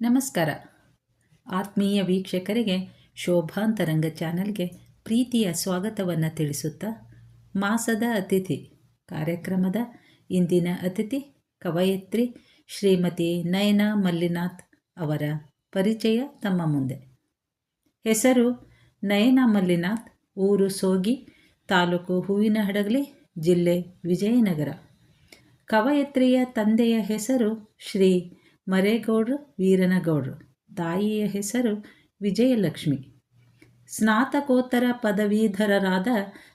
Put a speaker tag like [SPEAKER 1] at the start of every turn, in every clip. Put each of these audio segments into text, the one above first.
[SPEAKER 1] ನಮಸ್ಕಾರ. ಆತ್ಮೀಯ ವೀಕ್ಷಕರಿಗೆ ಶೋಭಾಂತರಂಗ ಚಾನಲ್ಗೆ ಪ್ರೀತಿಯ ಸ್ವಾಗತವನ್ನು ತಿಳಿಸುತ್ತಾ ಮಾಸದ ಅತಿಥಿ ಕಾರ್ಯಕ್ರಮದ ಇಂದಿನ ಅತಿಥಿ ಕವಯತ್ರಿ ಶ್ರೀಮತಿ ನಯನಾ ಮಲ್ಲಿನಾಥ್ ಅವರ ಪರಿಚಯ ತಮ್ಮ ಮುಂದೆ. ಹೆಸರು ನಯನಾ ಮಲ್ಲಿನಾಥ್, ಊರು ಸೋಗಿ, ತಾಲೂಕು ಹೂವಿನಹಡಗಲಿ, ಜಿಲ್ಲೆ ವಿಜಯನಗರ. ಕವಯತ್ರಿಯ ತಂದೆಯ ಹೆಸರು ಶ್ರೀ ಮರೇಗೌಡ್ರು, ವೀರನಗೌಡ್ರು. ತಾಯಿಯ ಹೆಸರು ವಿಜಯಲಕ್ಷ್ಮಿ. ಸ್ನಾತಕೋತ್ತರ ಪದವೀಧರರಾದ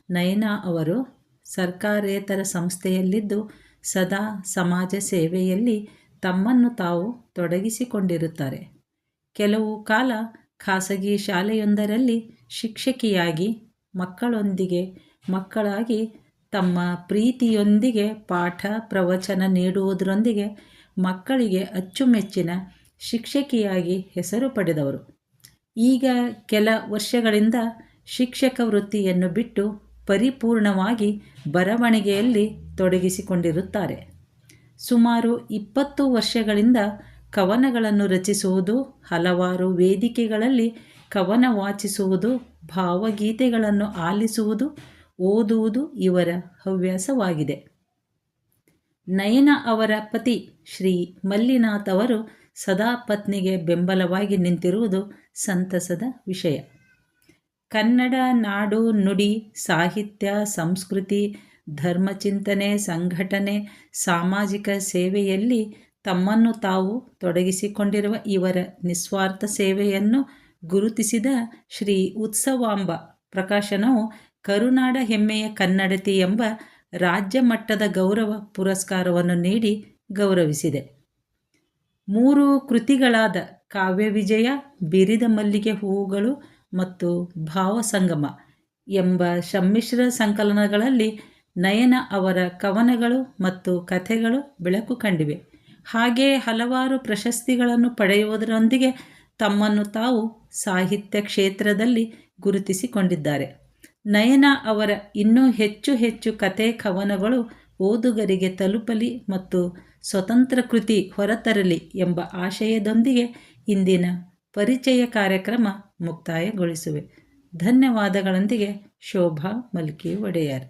[SPEAKER 1] ನಯನಾ ಅವರು ಸರ್ಕಾರೇತರ ಸಂಸ್ಥೆಯಲ್ಲಿದ್ದು, ಸದಾ ಸಮಾಜ ಸೇವೆಯಲ್ಲಿ ತಮ್ಮನ್ನು ತಾವು ತೊಡಗಿಸಿಕೊಂಡಿರುತ್ತಾರೆ. ಕೆಲವು ಕಾಲ ಖಾಸಗಿ ಶಾಲೆಯೊಂದರಲ್ಲಿ ಶಿಕ್ಷಕಿಯಾಗಿ ಮಕ್ಕಳೊಂದಿಗೆ, ಮಕ್ಕಳಾಗಿ ತಮ್ಮ ಪ್ರೀತಿಯೊಂದಿಗೆ ಪಾಠ ಪ್ರವಚನ ನೀಡುವುದರೊಂದಿಗೆ ಮಕ್ಕಳಿಗೆ ಅಚ್ಚುಮೆಚ್ಚಿನ ಶಿಕ್ಷಕಿಯಾಗಿ ಹೆಸರು ಪಡೆದವರು. ಈಗ ಕೆಲ ವರ್ಷಗಳಿಂದ ಶಿಕ್ಷಕ ವೃತ್ತಿಯನ್ನು ಬಿಟ್ಟು ಪರಿಪೂರ್ಣವಾಗಿ ಬರವಣಿಗೆಯಲ್ಲಿ ತೊಡಗಿಸಿಕೊಂಡಿರುತ್ತಾರೆ. ಸುಮಾರು ಇಪ್ಪತ್ತು ವರ್ಷಗಳಿಂದ ಕವನಗಳನ್ನು ರಚಿಸುವುದು, ಹಲವಾರು ವೇದಿಕೆಗಳಲ್ಲಿ ಕವನ ವಾಚಿಸುವುದು, ಭಾವಗೀತೆಗಳನ್ನು ಆಲಿಸುವುದು, ಓದುವುದು ಇವರ ಹವ್ಯಾಸವಾಗಿದೆ. ನಯನ ಅವರ ಪತಿ ಶ್ರೀ ಮಲ್ಲಿನಾಥ್ ಅವರು ಸದಾ ಪತ್ನಿಗೆ ಬೆಂಬಲವಾಗಿ ನಿಂತಿರುವುದು ಸಂತಸದ ವಿಷಯ. ಕನ್ನಡ, ನಾಡು, ನುಡಿ, ಸಾಹಿತ್ಯ, ಸಂಸ್ಕೃತಿ, ಧರ್ಮಚಿಂತನೆ, ಸಂಘಟನೆ, ಸಾಮಾಜಿಕ ಸೇವೆಯಲ್ಲಿ ತಮ್ಮನ್ನು ತಾವು ತೊಡಗಿಸಿಕೊಂಡಿರುವ ಇವರ ನಿಸ್ವಾರ್ಥ ಸೇವೆಯನ್ನು ಗುರುತಿಸಿದ ಶ್ರೀ ಉತ್ಸವಾಂಬ ಪ್ರಕಾಶನವು ಕರುನಾಡ ಹೆಮ್ಮೆಯ ಕನ್ನಡತಿ ಎಂಬ ರಾಜ್ಯ ಮಟ್ಟದ ಗೌರವ ಪುರಸ್ಕಾರವನ್ನು ನೀಡಿ ಗೌರವಿಸಿದೆ. ಮೂರು ಕೃತಿಗಳಾದ ಕಾವ್ಯ ವಿಜಯ ಬಿರಿದ ಮಲ್ಲಿಗೆ ಹೂವುಗಳು ಮತ್ತು ಭಾವಸಂಗಮ ಎಂಬ ಸಮ್ಮಿಶ್ರ ಸಂಕಲನಗಳಲ್ಲಿ ನಯನ ಅವರ ಕವನಗಳು ಮತ್ತು ಕಥೆಗಳು ಬೆಳಕು ಕಂಡಿವೆ. ಹಾಗೆಯೇ ಹಲವಾರು ಪ್ರಶಸ್ತಿಗಳನ್ನು ಪಡೆಯುವುದರೊಂದಿಗೆ ತಮ್ಮನ್ನು ತಾವು ಸಾಹಿತ್ಯ ಕ್ಷೇತ್ರದಲ್ಲಿ ಗುರುತಿಸಿಕೊಂಡಿದ್ದಾರೆ. ನಯನ ಅವರ ಇನ್ನೂ ಹೆಚ್ಚು ಹೆಚ್ಚು ಕತೆ ಕವನಗಳು ಓದುಗರಿಗೆ ತಲುಪಲಿ ಮತ್ತು ಸ್ವತಂತ್ರ ಕೃತಿ ಹೊರತರಲಿ ಎಂಬ ಆಶಯದೊಂದಿಗೆ ಇಂದಿನ ಪರಿಚಯ ಕಾರ್ಯಕ್ರಮ ಮುಕ್ತಾಯಗೊಳಿಸುವೆ. ಧನ್ಯವಾದಗಳೊಂದಿಗೆ ಶೋಭಾ ಮಲ್ಕಿ ಒಡೆಯರ್.